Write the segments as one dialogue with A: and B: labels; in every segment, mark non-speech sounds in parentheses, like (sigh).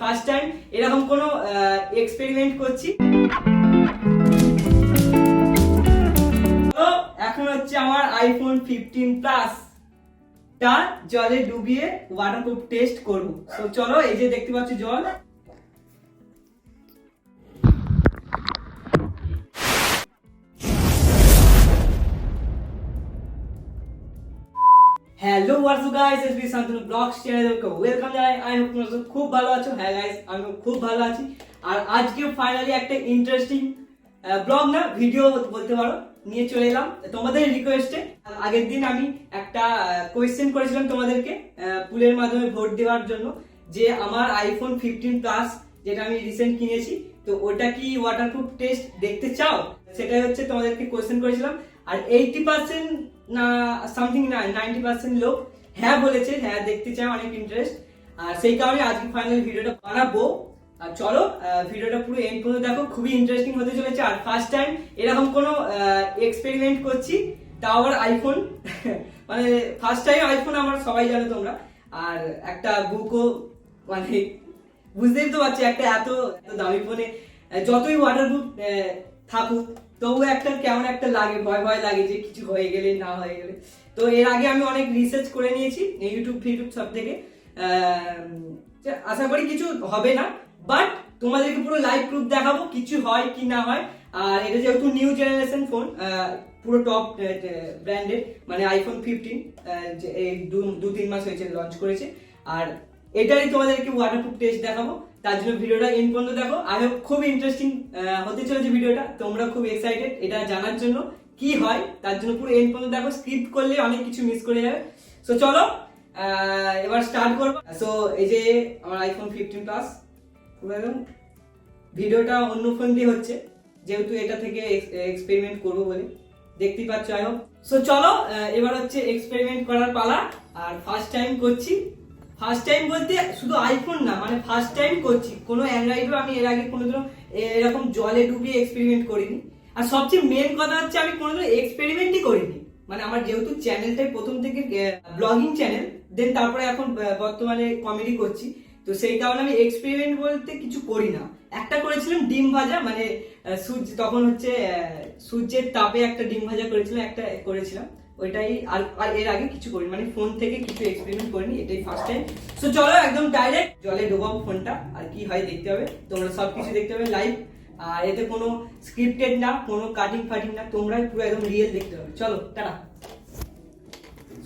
A: First time এরকম কোনো experiment করছি। এখন হচ্ছে আমার আইফোন ফিফটিন প্লাস টা জলে ডুবিয়ে ওয়াটারপ্রুফ টেস্ট করব। তো চলো, এই যে দেখতে পাচ্ছ জল গাইস শান্তনু ওয়েলকাম জানাই আই হোপ তোমরা খুব ভালো আছো হ্যাঁ গাইস আমি খুব ভালো আছি আর আজকে ফাইনালি একটা ইন্টারেস্টিং ব্লগ না ভিডিও বলতে পারো, নিয়ে চলে এলাম। তোমাদের রিকোয়েস্টে আগের দিন আমি একটা কোয়েশ্চেন করেছিলাম তোমাদেরকে পুলের মাধ্যমে ভোট দেওয়ার জন্য, যে আমার আইফোন ফিফটিন প্লাস যেটা আমি রিসেন্ট কিনেছি, তো ওটা কি ওয়াটারপ্রুফ টেস্ট দেখতে চাও? সেটাই হচ্ছে তোমাদেরকে কোয়েশ্চেন করেছিলাম। আর এইটি পার্সেন্ট না সামথিং না নাইনটি পার্সেন্ট লোক হ্যাঁ বলেছে হ্যাঁ দেখতে চায় অনেক ইন্টারেস্ট আর সেই কারণে আজকে ফাইনাল ভিডিওটা বানাবো। আর চলো ভিডিওটা পুরো এন্ড পর্যন্ত দেখো, খুবই ইন্টারেস্টিং হতে চলেছে। আর ফার্স্ট টাইম এরকম কোনো এক্সপেরিমেন্ট করছি, তাও আবার আইফোন (laughs) মানে ফার্স্ট টাইম আইফোন আমার, সবাই জানো তোমরা। আর একটা বুকও মানে বুঝতেই তো পারছি, একটা এত দামি ফোনে যতই ওয়াটার ওয়াটারপ্রুফ থাকুক তবু একটা কেমন একটা লাগে, ভয় ভয় লাগে যে কিছু হয়ে গেলে, না হয়ে গেলে। তো এর আগে আমি অনেক রিসার্চ করে নিয়েছি ইউটিউব ফিউটিউব সব থেকে। আশা করি কিছু হবে না বাট তোমাদেরকে পুরো লাইভ প্রুফ দেখাবো কিছু হয় কি না হয়। আর এটা যেহেতু নিউ জেনারেশন ফোন পুরো টপ ব্র্যান্ডের মানে আইফোন ফিফটিন এই দু- তিন মাস হয়েছে লঞ্চ করেছে। আর এটাই তোমাদেরকে ওয়াটারপ্রুফ টেস্ট দেখাবো। তার জন্য ভিডিওটা এন পর্যন্ত দেখো। আমি খুব ইন্টারেস্টিং হতে চলেছে ভিডিওটা। তোমরা খুব এক্সাইটেড এটা জানার জন্য। কি হয়, তার জন্য পুরো এন পর্যন্ত দেখো স্কিপ করলে অনেক কিছু মিস করে যাবে। সো চলো এবার স্টার্ট করব। সো এই যে আমার আইফোন ফিফটিন প্লাস পুরো ভিডিওটা অন্য ফোন দিয়ে হচ্ছে, যেহেতু এটা থেকে এক্সপেরিমেন্ট করব বলে। দেখতেই পাচ্ছ আই হোপ সো চলো এবার হচ্ছে এক্সপেরিমেন্ট করার পালা। আর ফার্স্ট টাইম করছি। ফার্স্ট টাইম বলতে শুধু আইফোন না মানে ফার্স্ট টাইম করছি। কোনো অ্যান্ড্রয়েডও আমি এর আগে এ- এরকম জলে ডুবিয়ে এক্সপেরিমেন্ট করিনি। আর সবচেয়ে মেন কথা হচ্ছে আমি কোনোদিনও এক্সপেরিমেন্টই করিনি। মানে আমার যেহেতু চ্যানেলটাই প্রথম থেকে ব্লগিং চ্যানেল দেন তারপরে এখন বর্তমানে কমেডি করছি। তো সেই কারণে আমি এক্সপেরিমেন্ট বলতে কিছু করি না। একটা করেছিলাম ডিম ভাজা মানে সূর্য, তখন হচ্ছে সূর্যের তাপে একটা ডিম ভাজা করেছিলাম, একটা করেছিলাম। ওইটাই আর আর এর আগে কিছু করিনি মানে ফোন থেকে কিছু এক্সপেরিমেন্ট করিনি, এটাই ফার্স্ট টাইম সো চলো একদম ডাইরেক্ট জলে ডোবাবো ফোনটা আর কি হয় দেখতে হবে। তোমরা সব কিছু দেখতে হবে লাইভ আর এতে কোনো স্ক্রিপ্টেড না, কোনো কাটিং ফাটিং না, তোমরাই পুরো একদম রিয়েল দেখতে পাবে। চলো, টাটা।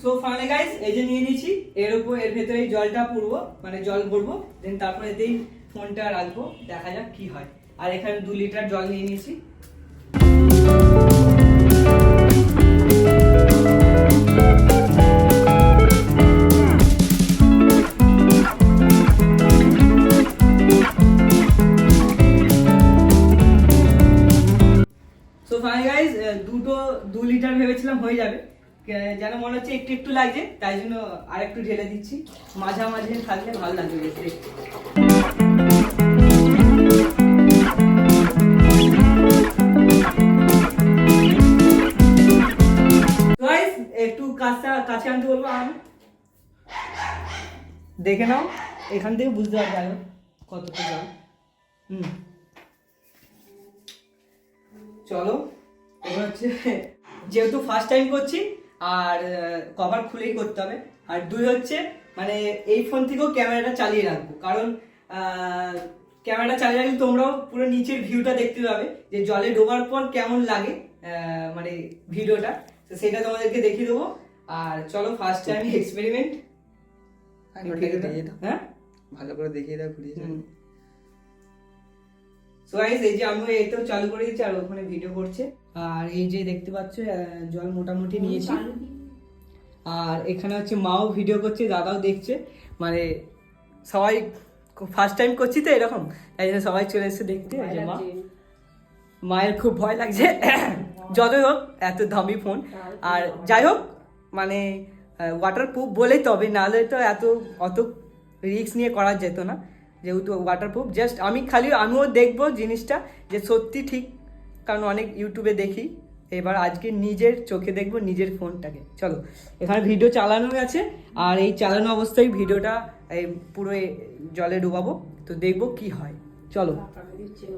A: সো ফাইনালি গাইস এই যে নিয়ে নিয়েছি, এর উপর, এর ভেতরে জলটা পুরবো মানে জল ভরবো দেন তারপরে এতেই ফোনটা রাখব, দেখা যাক কি হয়। আর এখানে দু লিটার জল নিয়ে নিয়েছি। যেন মনে হচ্ছে একটু একটু লাগছে, তাই জন্য আর একটু ঢেলে দিচ্ছি। মাঝামাঝি থাকলে ভালো লাগবে দেখতে। একটু কাছে কাছে আনতে বলব আমি। দেখে নাও, এখান থেকে বুঝতে পারবে আরও কতটা জল হুম। চলো, এবার হচ্ছে, যেহেতু ফার্স্ট টাইম করছি আর কভার খুলেই করতে হবে। আর দুই হচ্ছে মানে এই ফোন থেকেও ক্যামেরাটা চালিয়ে রাখব। কারণ ক্যামেরাটা চালিয়ে রাখলে তোমরাও পুরো নিচের ভিউটা দেখতে পাবে যে জলে ডোবার পর কেমন লাগে মানে ভিডিওটা। তো সেটা তোমাদেরকে দেখিয়ে দেবো। আর চলো ফার্স্ট টাইম এক্সপেরিমেন্ট হ্যাঁ?
B: ভালো করে দেখিয়ে দাও ঘুরিয়ে
A: সো গাইস এই যে আমি এটাও চালু করে দিচ্ছি আর ওখানে ভিডিও করছে। আর এই যে দেখতে পাচ্ছ জল মোটামুটি নিয়েছি। আর এখানে হচ্ছে মাও ভিডিও করছে দাদাও দেখছে। মানে সবাই ফার্স্ট টাইম করছি তো এরকম তাই জন্য সবাই চলে এসেছে দেখতে মা। মায়ের খুব ভয় লাগছে। (coughs) যতই হোক এত দামি ফোন আর যাই হোক মানে ওয়াটার প্রুফ বলেই তবে নাহলে তো এত অত রিস্ক নিয়ে করা যেত না। যেহেতু ওয়াটার প্রুফ জাস্ট আমি খালি আমিও দেখব জিনিসটা যে সত্যি ঠিক কারণ অনেক ইউটিউবে দেখি। এবার আজকে নিজের চোখে দেখব নিজের ফোনটাকে। চলো এখানে ভিডিও চালানো আছে আর এই চালানো অবস্থায় ভিডিওটা এই পুরো জলে ডুবাবো। তো দেখব কি হয়। চলো।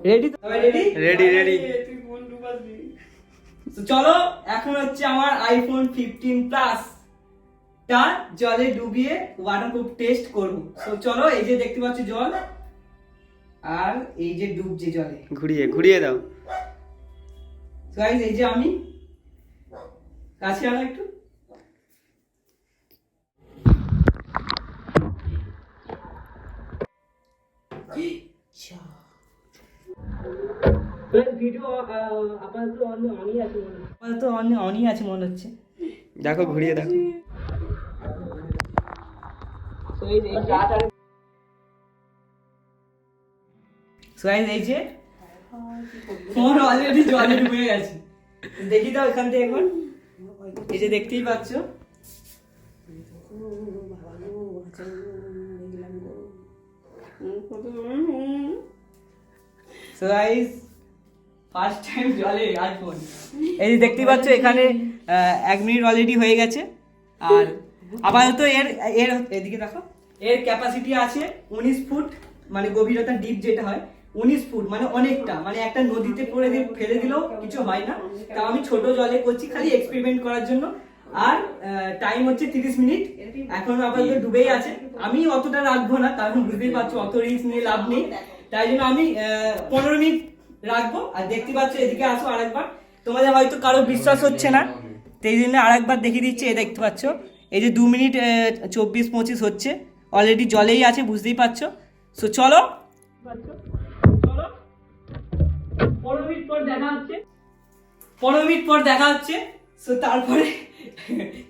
A: Ready ready
B: ready.
A: তো চলো এখন হচ্ছে আমার আইফোন ফিফটিন প্লাস টা জলে ডুবিয়ে ওয়াটারপ্রুফ টেস্ট করব। তো চলো এই যে দেখতে পাচ্ছ জল আর এই যে ডুবছে জলে।
B: ঘুরিয়ে ঘুরিয়ে দাও।
A: গাইজ এই যে আমি। কাছে আনো একটু। ভিডিও আপাতত অনই আছে আপাতত অনই আছে হচ্ছে।
B: দেখো ঘুরিয়ে দেখো।
A: এই যে- ফোন অলরেডি জলে ডুবে গেছে। দেখি দাও এখান থেকে এখন। এই যে দেখতেই পাচ্ছ। Guys, ফার্স্ট টাইম জলে আইফোন এই যে দেখতেই পাচ্ছ এখানে এক মিনিট অলরেডি হয়ে গেছে। আর আপাতত এর এর এদিকে দেখো। এর ক্যাপাসিটি আছে উনিশ ফুট মানে গভীরতা ডিপ যেটা হয়। উনিশ ফুট মানে অনেকটা মানে একটা নদীতে পড়ে ফেলে দিলেও কিছু হয় না। তাও আমি ছোট জলে করছি খালি এক্সপেরিমেন্ট করার জন্য। আর টাইম হচ্ছে তিরিশ মিনিট। এখন আপাতত ডুবেই আছে। আমি অতটা রাখব না, কারণ বুঝতেই পারছ, অত রিস্ক নিয়ে লাভ নেই। তাই জন্য আমি পনেরো মিনিট রাখব। আর দেখতে পাচ্ছ, এদিকে আসো আরেকবার। তোমাদের হয়তো কারও বিশ্বাস হচ্ছে না। সেই জন্য আরেকবার দেখিয়ে দিচ্ছি এ দেখতে পাচ্ছ। এই যে দু মিনিট চব্বিশ পঁচিশ হচ্ছে। অলরেডি জলেই আছে, বুঝতেই পারছ। সো চলো। পনেরো মিনিট পর দেখা হচ্ছে। পনেরো মিনিট পর দেখা হচ্ছে। সো তারপরে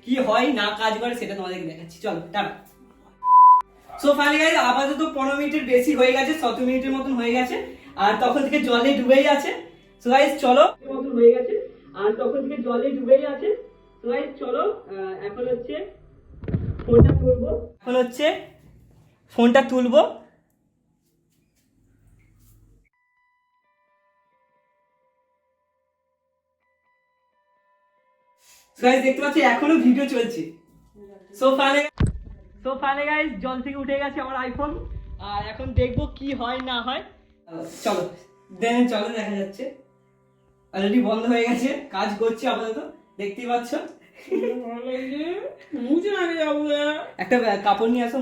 A: কি হয় না কাজ করে সেটা তোমাদেরকে দেখাচ্ছি। চলো টাটা সো ফাইনালি গাইজ আপাতত পনেরো মিনিটের বেশি হয়ে গেছে সতেরো মিনিটের মতন হয়ে গেছে। আর তখন থেকে জলে ডুবেই আছে। সো গাইজ চলো। মতন হয়ে গেছে। আর তখন থেকে জলে ডুবেই আছে। সো গাইজ চলো এখন হচ্ছে ফোনটা তুলবো। এখন হচ্ছে ফোনটা তুলবো। গাইজ দেখতে পাচ্ছি এখনও ভিডিও চলছে। So finally so finally guys জল থেকে উঠে গেছে আমার আইফোন আর এখন দেখব কি হয় না হয়। আহ, চলো। দেন চলো দেখা যাচ্ছে। অলরেডি বন্ধ হয়ে গেছে কাজ করছি আপাতত। দেখতেই পাচ্ছ। একটা আহ, কাপড় নিয়ে আসো।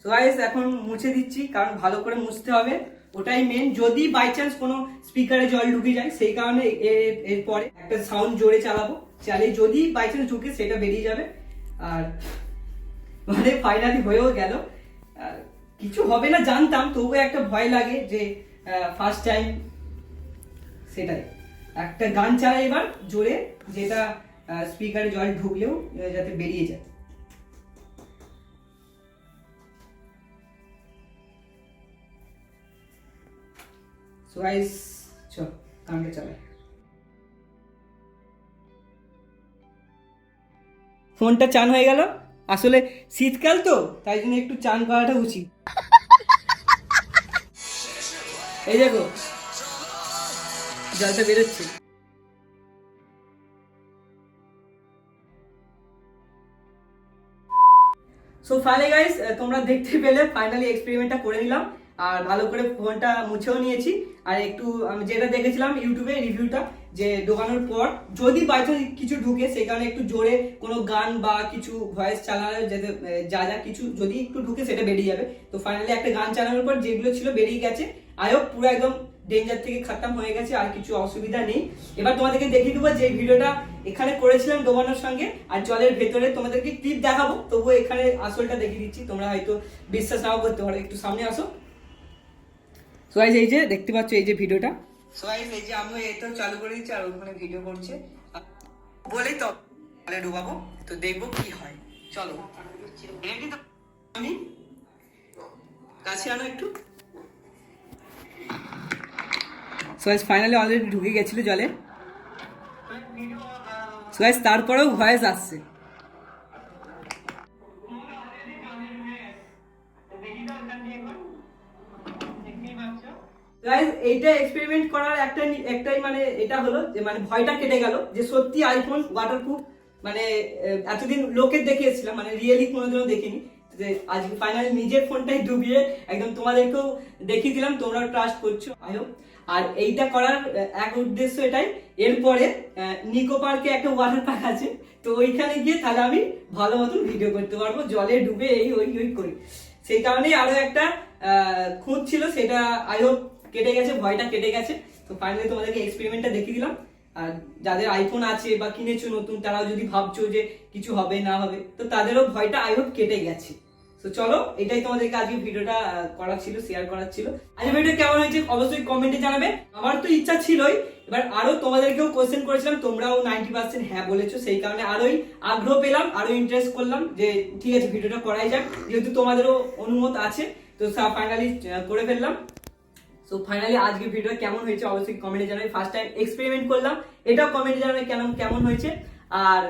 A: সো গাইস এখন মুছে দিচ্ছি কারণ ভালো করে মুছতে হবে। ওটাই মেন যদি বাই চান্স কোনো স্পিকারে জল ঢুকে যায়, সেই কারণে এরপরে একটা সাউন্ড জোরে চালাবো। চালিয়ে যদি বাই চান্স ঢুকে, সেটা বেরিয়ে যাবে। আর মানে ফাইনালি হয়েও গেল। কিছু হবে না, জানতাম, তবুও একটা ভয় লাগে যে ফার্স্ট টাইম সেটাই। একটা গান চালাই এবার, জোরে যেটা স্পিকারে জল ঢুকলেও যাতে বেরিয়ে যায়। সো গাইস চল গানটা চালাই ফোনটা চান হয়ে গেল? আসলে শীতকাল তো, তাই জন্য একটু চান করাটা উচিত। এই দেখো, জলটা বেরোচ্ছে। সো ফাইনালি গাইস তোমরা দেখতে পেলে ফাইনালি এক্সপেরিমেন্টটা করে নিলাম। আর ভালো করে ফোনটা মুছেও নিয়েছি। আর একটু আমি যেটা দেখেছিলাম ইউটিউবে রিভিউটা, যে ঢোকানোর পর যদি বাই কিছু ঢুকে, সেই কারণে একটু জোরে কোনো গান বা কিছু ভয়েস চালানো যেতে যা যা কিছু যদি একটু ঢুকে, সেটা বেরিয়ে যাবে। তো ফাইনালি একটা গান চালানোর পর যেগুলো ছিল বেরিয়ে গেছে। আয়ক পুরো একদম ডেঞ্জার থেকে খাতাম হয়ে গেছে, আর কিছু অসুবিধা নেই। এবার তোমাদেরকে দেখিয়ে দেবো যে ভিডিওটা এখানে করেছিলাম ডোবানোর সঙ্গে, আর জলের ভেতরে তোমাদেরকে ক্লিপ দেখাবো। তবুও এখানে আসলটা দেখিয়ে দিচ্ছি, তোমরা হয়তো বিশ্বাস নাও করতে পারো। একটু সামনে আসো। সো গাইজ এই যে দেখতে পাচ্ছ এই যে ভিডিওটা। সো গাইজ এই যে আমি এটা চালু করে দিচ্ছি আর ওখানে ভিডিও করছে। বলেই তো জলে ডুবাবো তো দেখব কি হয়। চলো। রেডি তো আমি কাছে আনো একটু। সো গাইজ ফাইনালি অলরেডি ঢুকে গেছিল জলে। সো গাইজ তারপরেও ভয়েস আসছে। এইটা এক্সপেরিমেন্ট করার একটা একটাই মানে এটা হলো যে মানে ভয়টা কেটে গেল যে সত্যি আইফোন ওয়াটারপ্রুফ মানে এতদিন লোকের দেখিয়েছিলাম মানে রিয়েলি কোনোদিনও দেখিনি, যে আজকে ফাইনালি নিজের ফোনটাই ডুবিয়ে একদম তোমাদেরকেও দেখিয়ে দিলাম, তোমরাও ট্রাস্ট করছ আই হোপ আর এইটা করার এক উদ্দেশ্য এটাই, এরপরে নিকো পার্কে একটা ওয়াটার পার্ক আছে, তো ওইখানে গিয়ে তাহলে আমি ভালো মতন ভিডিও করতে পারব, জলে ডুবে এই ওই ওই করি। সেই কারণেই আরও একটা খুঁত ছিল, সেটা আই হোপ কেটে গেছে, ভয়টা কেটে গেছে। তো ফাইনালি তোমাদেরকে এক্সপেরিমেন্টটা দেখিয়ে দিলাম। আর যাদের আইফোন আছে বা কিনেছো নতুন, তারাও যদি ভাবছ যে কিছু হবে, না হবে, তো তাদেরও ভয়টা আই হোপ কেটে গেছে। তো চলো, এটাই তোমাদেরকে আজকে ভিডিওটা করার ছিল শেয়ার করার ছিল। আজকে ভিডিও কেমন হয়েছে অবশ্যই কমেন্টে জানাবে। আমার তো ইচ্ছা ছিলই, এবার আরও তোমাদেরকেও কোশ্চেন করেছিলাম, তোমরাও নাইনটি পার্সেন্ট হ্যাঁ বলেছ, সেই কারণে আরোই আগ্রহ পেলাম আরও ইন্টারেস্ট করলাম যে ঠিক আছে, ভিডিওটা করাই যাক। যেহেতু তোমাদেরও অনুমত আছে, তো ফাইনালি করে ফেললাম। সো ফাইনালি আজকে ভিডিও কেমন হয়েছে অবশ্যই কমেন্টে জানাবে। ফার্স্ট টাইম এক্সপেরিমেন্ট করলাম, এটাও কমেন্টে জানাবে কেমন কেমন হয়েছে। আর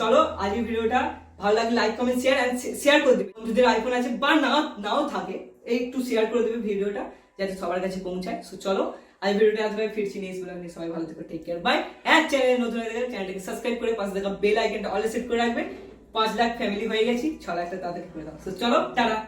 A: চলো আজকে ভিডিওটা ভালো লাগলে লাইক কমেন্ট শেয়ার শেয়ার করে দেবে। বন্ধুদের আইফোন আছে, বা না, নাও থাকে একটু শেয়ার করে দেবে ভিডিওটা যাতে সবার কাছে পৌঁছায়। সো চলো আজ ভিডিওটা এতটাই, ফিরছি নেক্সট ভিডিও সবাই ভালো থেকো টেক কেয়ার বাই এক চ্যানেল নতুন হয়ে চ্যানেলটাকে সাবস্ক্রাইব করে পাশে থাকা বেল আইকনটা অল সেট করে রাখবে। পাঁচ লাখ ফ্যামিলি হয়ে গেছি ছ লাখটা তাড়াতাড়ি করে দাও। সো চলো, টাটা।